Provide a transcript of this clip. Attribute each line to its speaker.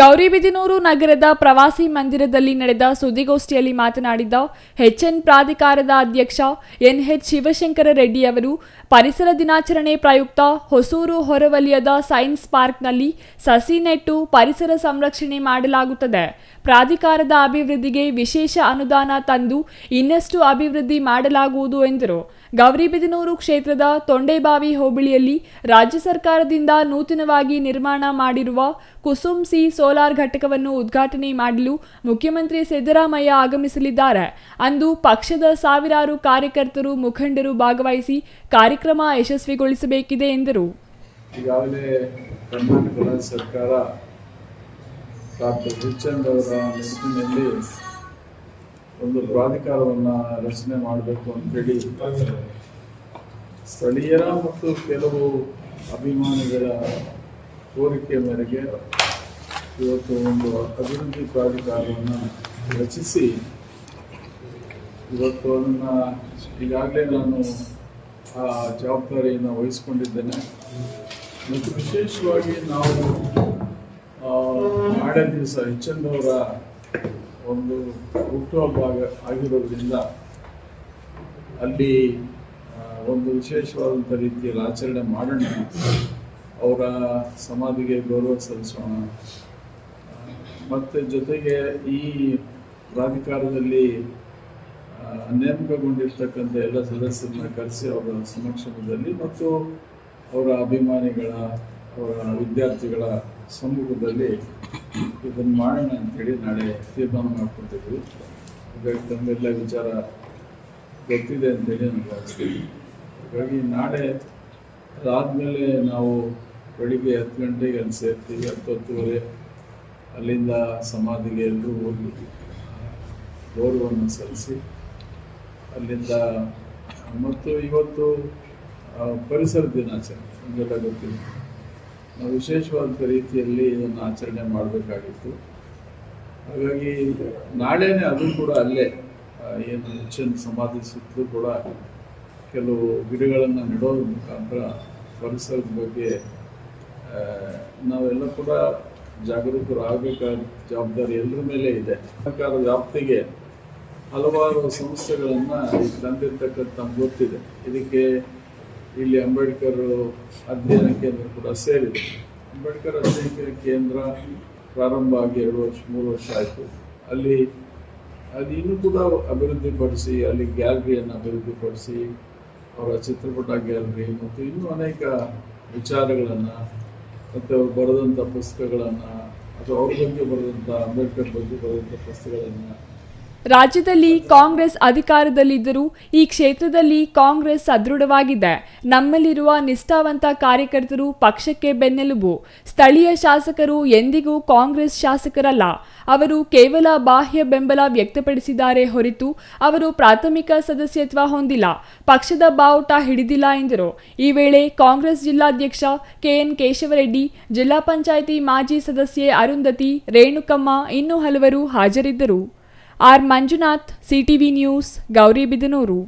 Speaker 1: ಗೌರಿಬಿದನೂರು ನಗರದ ಪ್ರವಾಸಿ ಮಂದಿರದಲ್ಲಿ ನಡೆದ ಸುದ್ದಿಗೋಷ್ಠಿಯಲ್ಲಿ ಮಾತನಾಡಿದ ಹೆಚ್ಎನ್ ಪ್ರಾಧಿಕಾರದ ಅಧ್ಯಕ್ಷ ಎನ್ಎಚ್ ಶಿವಶಂಕರ ಅವರು ಪರಿಸರ ದಿನಾಚರಣೆ ಪ್ರಯುಕ್ತ ಹೊಸೂರು ಹೊರವಲಯದ ಸೈನ್ಸ್ ಪಾರ್ಕ್ನಲ್ಲಿ ಸಸಿ ನೆಟ್ಟು ಪರಿಸರ ಸಂರಕ್ಷಣೆ ಮಾಡಲಾಗುತ್ತದೆ ಪ್ರಾಧಿಕಾರದ ಅಭಿವೃದ್ಧಿಗೆ ವಿಶೇಷ ಅನುದಾನ ತಂದು ಇನ್ನಷ್ಟು ಅಭಿವೃದ್ಧಿ ಮಾಡಲಾಗುವುದು ಎಂದರು ಗೌರಿಬಿದನೂರು ಕ್ಷೇತ್ರದ ತೊಂಡೆಬಾವಿ ಹೋಬಳಿಯಲ್ಲಿ ರಾಜ್ಯ ಸರ್ಕಾರದಿಂದ ನೂತನವಾಗಿ ನಿರ್ಮಾಣ ಮಾಡಿರುವ ಕುಸುಮ್ ಸಿ ಸೋಲಾರ್ ಘಟಕವನ್ನು ಉದ್ಘಾಟನೆ ಮಾಡಲು ಮುಖ್ಯಮಂತ್ರಿ ಸಿದ್ದರಾಮಯ್ಯ ಆಗಮಿಸಲಿದ್ದಾರೆ ಅಂದು ಪಕ್ಷದ ಸಾವಿರಾರು ಕಾರ್ಯಕರ್ತರು ಮುಖಂಡರು ಭಾಗವಹಿಸಿ ಕಾರ್ಯಕ್ರಮ ಯಶಸ್ವಿಗೊಳಿಸಬೇಕಿದೆ ಎಂದರು
Speaker 2: ಈಗಾಗಲೇ ಕರ್ನಾಟಕ ರಾಜ್ಯ ಸರ್ಕಾರ ಡಾಕ್ಟರ್ ಬಿಚಂದ್ ಅವರ ನೆನಪಿನಲ್ಲಿ ಒಂದು ಪ್ರಾಧಿಕಾರವನ್ನು ರಚನೆ ಮಾಡಬೇಕು ಅಂತೇಳಿ ಸ್ಥಳೀಯರ ಮತ್ತು ಕೆಲವು ಅಭಿಮಾನಿಗಳ ಕೋರಿಕೆ ಮೇರೆಗೆ ಇವತ್ತು ಒಂದು ಅಭಿವೃದ್ಧಿ ಪ್ರಾಧಿಕಾರವನ್ನು ರಚಿಸಿ ಇವತ್ತು ಅದನ್ನು ಈಗಾಗಲೇ ನಾನು ಆ ಜವಾಬ್ದಾರಿಯನ್ನು ವಹಿಸ್ಕೊಂಡಿದ್ದೇನೆ ಮತ್ತು ವಿಶೇಷವಾಗಿ ನಾವು ನಾಳೆ ದಿವಸ ಹೆಚ್ಚಂದವರ ಒಂದು ಹುಟ್ಟುಹಬ್ಬ ಆಗಿರೋದ್ರಿಂದ ಅಲ್ಲಿ ಒಂದು ವಿಶೇಷವಾದಂಥ ರೀತಿಯಲ್ಲಿ ಆಚರಣೆ ಮಾಡೋಣ ಅವರ ಸಮಾಧಿಗೆ ಗೌರವ ಸಲ್ಲಿಸೋಣ ಮತ್ತು ಜೊತೆಗೆ ಈ ಪ್ರಾಧಿಕಾರದಲ್ಲಿ ನೇಮಕಗೊಂಡಿರ್ತಕ್ಕಂಥ ಎಲ್ಲ ಸದಸ್ಯರನ್ನ ಕರೆಸಿ ಅವರ ಸಮಕ್ಷಮದಲ್ಲಿ ಮತ್ತು ಅವರ ಅಭಿಮಾನಿಗಳ ಅವರ ವಿದ್ಯಾರ್ಥಿಗಳ ಸಮ್ಮುಖದಲ್ಲಿ ಇದನ್ನು ಮಾಡೋಣ ಅಂತೇಳಿ ನಾಳೆ ತೀರ್ಮಾನ ಮಾಡ್ಕೊತಿದ್ವಿ ಹಾಗಾಗಿ ತಮ್ಮೆಲ್ಲ ವಿಚಾರ ಗೊತ್ತಿದೆ ಅಂತೇಳಿ ನನಗೆ ಅನಿಸ್ತೀವಿ ಹಾಗಾಗಿ ನಾಳೆ ಅದಾದಮೇಲೆ ನಾವು ಬೆಳಿಗ್ಗೆ ಹತ್ತು ಗಂಟೆಗೆ ಅಲ್ಲಿ ಸೇರ್ತೀವಿ ಹತ್ತು ಹತ್ತುವರೆ ಅಲ್ಲಿಂದ ಸಮಾಧಿಗೆ ಎಲ್ಲರೂ ಹೋಗಿ ಗೌರವವನ್ನು ಸಲ್ಲಿಸಿ ಅಲ್ಲಿಂದ ಮತ್ತು ಇವತ್ತು ಪರಿಸರ ದಿನಾಚರಣೆ ನಿಮಗೆಲ್ಲ ಗೊತ್ತಿದೆ ನಾವು ವಿಶೇಷವಾದ ರೀತಿಯಲ್ಲಿ ಇದನ್ನು ಆಚರಣೆ ಮಾಡಬೇಕಾಗಿತ್ತು ಹಾಗಾಗಿ ನಾಳೆನೆ ಅದು ಕೂಡ ಅಲ್ಲೇ ಏನು ಹೆಚ್ಚಿನ ಸಮಾಧಿ ಸುತ್ತಲೂ ಕೂಡ ಕೆಲವು ಗಿಡಗಳನ್ನು ನೆಡೋದ್ರ ಮುಖಾಂತರ ಪರಿಸರದ ಬಗ್ಗೆ ನಾವೆಲ್ಲ ಕೂಡ ಜಾಗರೂಕರು ಆಗಬೇಕಾದ ಜವಾಬ್ದಾರಿ ಎಲ್ಲರ ಮೇಲೆ ಇದೆ ಸರ್ಕಾರ ವ್ಯಾಪ್ತಿಗೆ ಹಲವಾರು ಸಂಸ್ಥೆಗಳನ್ನು ತಂದಿರ್ತಕ್ಕಂಥ ಗೊತ್ತಿದೆ ಇದಕ್ಕೆ ಇಲ್ಲಿ ಅಂಬೇಡ್ಕರ್ ಅಧ್ಯಯನ ಕೇಂದ್ರ ಕೂಡ ಸೇರಿದೆ ಅಂಬೇಡ್ಕರ್ ಅಧ್ಯಯನ ಕೇಂದ್ರ ಪ್ರಾರಂಭ ಆಗಿ ಎರಡು ವರ್ಷ ಮೂರು ವರ್ಷ ಆಯಿತು ಅಲ್ಲಿ ಅದು ಇನ್ನೂ ಕೂಡ ಅಭಿವೃದ್ಧಿಪಡಿಸಿ ಅಲ್ಲಿ ಗ್ಯಾಲರಿಯನ್ನು ಅಭಿವೃದ್ಧಿಪಡಿಸಿ ಅವರ ಚಿತ್ರಪಟ ಗ್ಯಾಲರಿ ಮತ್ತು ಇನ್ನೂ ಅನೇಕ ವಿಚಾರಗಳನ್ನು ಮತ್ತು ಬರೆದಂಥ ಪುಸ್ತಕಗಳನ್ನು ಅಥವಾ ಅವ್ರ ಬಗ್ಗೆ ಬರೆದಂಥ ಅಂಬೇಡ್ಕರ್ ಬಗ್ಗೆ ಬರೆದಂಥ ಪುಸ್ತಕಗಳನ್ನು
Speaker 1: ರಾಜ್ಯದಲ್ಲಿ ಕಾಂಗ್ರೆಸ್ ಅಧಿಕಾರದಲ್ಲಿದ್ದರೂ ಈ ಕ್ಷೇತ್ರದಲ್ಲಿ ಕಾಂಗ್ರೆಸ್ ಸದೃಢವಾಗಿದೆ ನಮ್ಮಲ್ಲಿರುವ ನಿಷ್ಠಾವಂತ ಕಾರ್ಯಕರ್ತರು ಪಕ್ಷಕ್ಕೆ ಬೆನ್ನೆಲುಬು ಸ್ಥಳೀಯ ಶಾಸಕರು ಎಂದಿಗೂ ಕಾಂಗ್ರೆಸ್ ಶಾಸಕರಲ್ಲ ಅವರು ಕೇವಲ ಬಾಹ್ಯ ಬೆಂಬಲ ವ್ಯಕ್ತಪಡಿಸಿದ್ದಾರೆ ಹೊರತು ಅವರು ಪ್ರಾಥಮಿಕ ಸದಸ್ಯತ್ವ ಹೊಂದಿಲ್ಲ ಪಕ್ಷದ ಬಾವುಟ ಹಿಡಿದಿಲ್ಲ ಎಂದರು ಈ ವೇಳೆ ಕಾಂಗ್ರೆಸ್ ಜಿಲ್ಲಾಧ್ಯಕ್ಷ ಕೆಎನ್ ಕೇಶವರೆಡ್ಡಿ ಜಿಲ್ಲಾ ಪಂಚಾಯಿತಿ ಮಾಜಿ ಸದಸ್ಯೆ ಅರುಂಧತಿ ರೇಣುಕಮ್ಮ ಇನ್ನೂ ಹಲವರು ಹಾಜರಿದ್ದರು R Manjunath CTV news Gauribidanur